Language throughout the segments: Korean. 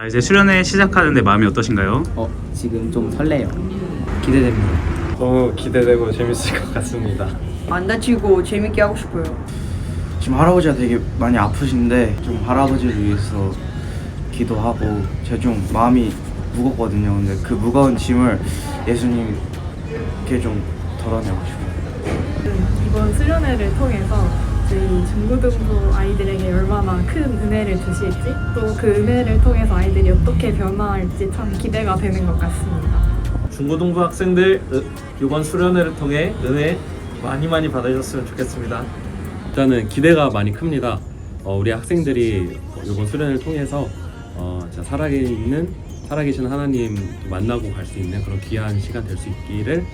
아, 이제 수련회 시작하는데 마음이 어떠신가요? 어, 지금 좀 설레요. 기대됩니다. 너무 기대되고 재밌을 것 같습니다. 안 다치고 재밌게 하고 싶어요. 지금 할아버지가 되게 많이 아프신데 좀 할아버지를 위해서 기도하고 제가 좀 마음이 무겁거든요. 근데 그 무거운 짐을 예수님께 좀 덜어내고 싶어요. 이번 수련회를 통해서 저희 중고등부 아이들에게 얼마나 큰 은혜를 주실지 또 그 은혜를 통해서 아이들이 어떻게 변화할지 참 기대가 되는 것 같습니다. 중고등부 학생들 으, 이번 수련회를 통해 은혜 많이 많이 받으셨으면 좋겠습니다. 일단은 기대가 많이 큽니다. 어, 우리 학생들이 이번 수련을 통해서 어, 진짜 살아계시는 살아계신 하나님 만나고 갈 수 있는 그런 귀한 시간 될 수 있기를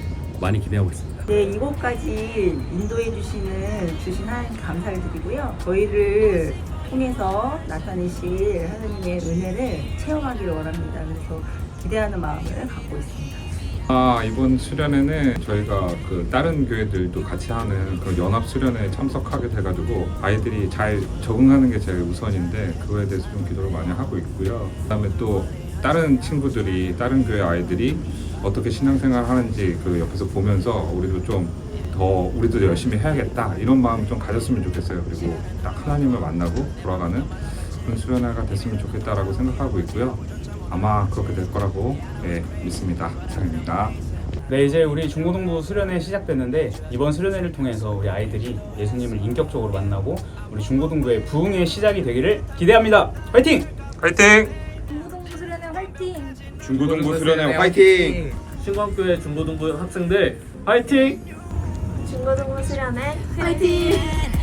많이 기대하고 있습니다. 네, 이곳까지 인도해 주시는 주신 하나님 감사를 드리고요. 저희를 통해서 나타내실 하나님의 은혜를 체험하기를 원합니다. 그래서 기대하는 마음을 갖고 있습니다. 아, 이번 수련회는 저희가 그 다른 교회들도 같이 하는 그 연합 수련회에 참석하게 돼가지고 아이들이 잘 적응하는 게 제일 우선인데 그거에 대해서 좀 기도를 많이 하고 있고요. 그다음에 또 다른 친구들이 다른 교회 아이들이 어떻게 신앙생활 하는지 그 옆에서 보면서 우리도 좀 더 우리도 열심히 해야겠다 이런 마음 좀 가졌으면 좋겠어요. 그리고 딱 하나님을 만나고 돌아가는 그런 수련회가 됐으면 좋겠다라고 생각하고 있고요. 아마 그렇게 될 거라고 예, 믿습니다. 이상입니다. 네, 이제 우리 중고등부 수련회 시작됐는데 이번 수련회를 통해서 우리 아이들이 예수님을 인격적으로 만나고 우리 중고등부의 부흥의 시작이 되기를 기대합니다. 화이팅! 화이팅! 중고등부 수련회 화이팅! 중고등부 수련회 화이팅! 신광교회 중고등부 학생들 화이팅! 중고등부 수련회 화이팅!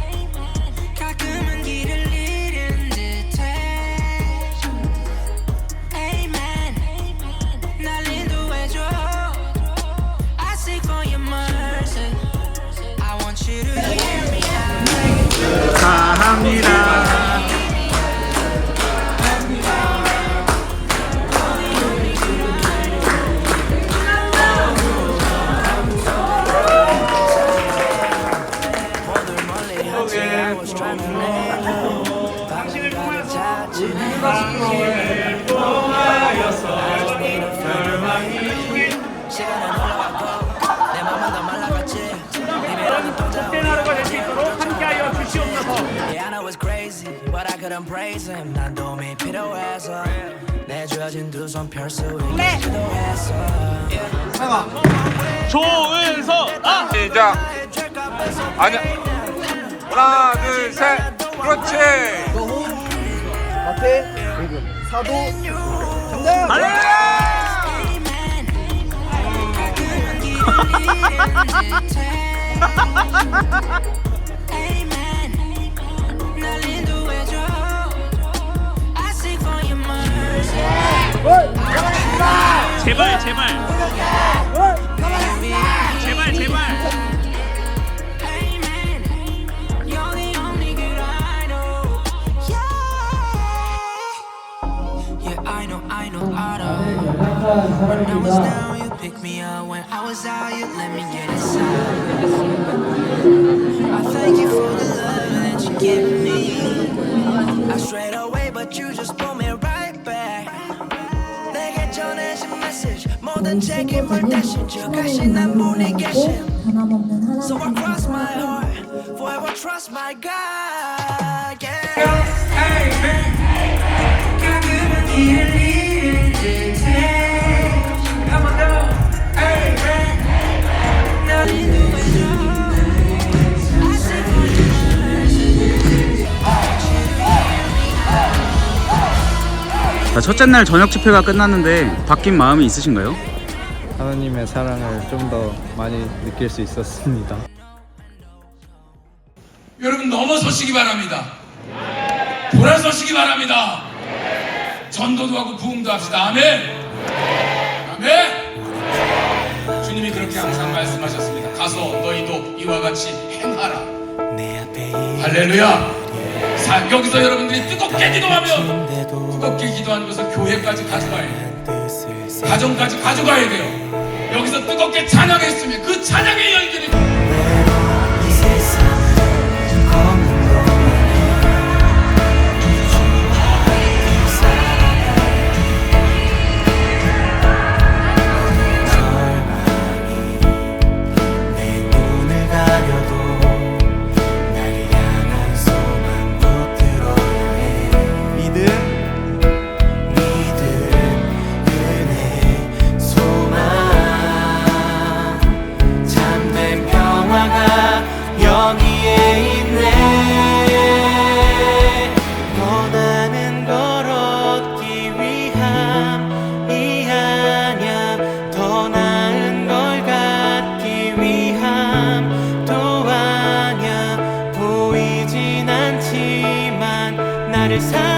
수 있게 기도했어 시작! 아니야! 하나, 둘, 셋! 그렇지! Seek for your mercy. 제발, 제발, 제 When I was down, you picked me up. When I was out, you let me get inside. I thank you for the love that you give me. I strayed away, but you just pulled me right back. 내게 전해진 message 모든 책임을 대신 주가시 난 분이 계신 So I cross my heart forever trust my God yeah. 가끔은 길을 첫째 날 저녁 집회가 끝났는데 바뀐 마음이 있으신가요? 하나님의 사랑을 좀 더 많이 느낄 수 있었습니다. 여러분 넘어서시기 바랍니다. 돌아서시기 바랍니다. 전도도 하고 부흥도 합시다. 아멘. 아멘. 주님이 그렇게 항상 말씀하셨습니다. 가서 너희도 이와 같이 행하라. 할렐루야. 사, 여기서 여러분들이 뜨겁게 기도하면 뜨겁게 기도하는 것을 교회까지 가져가야 돼요. 가정까지 가져가야 돼요. 여기서 뜨겁게 찬양했으면 그 찬양의 열기를 always have.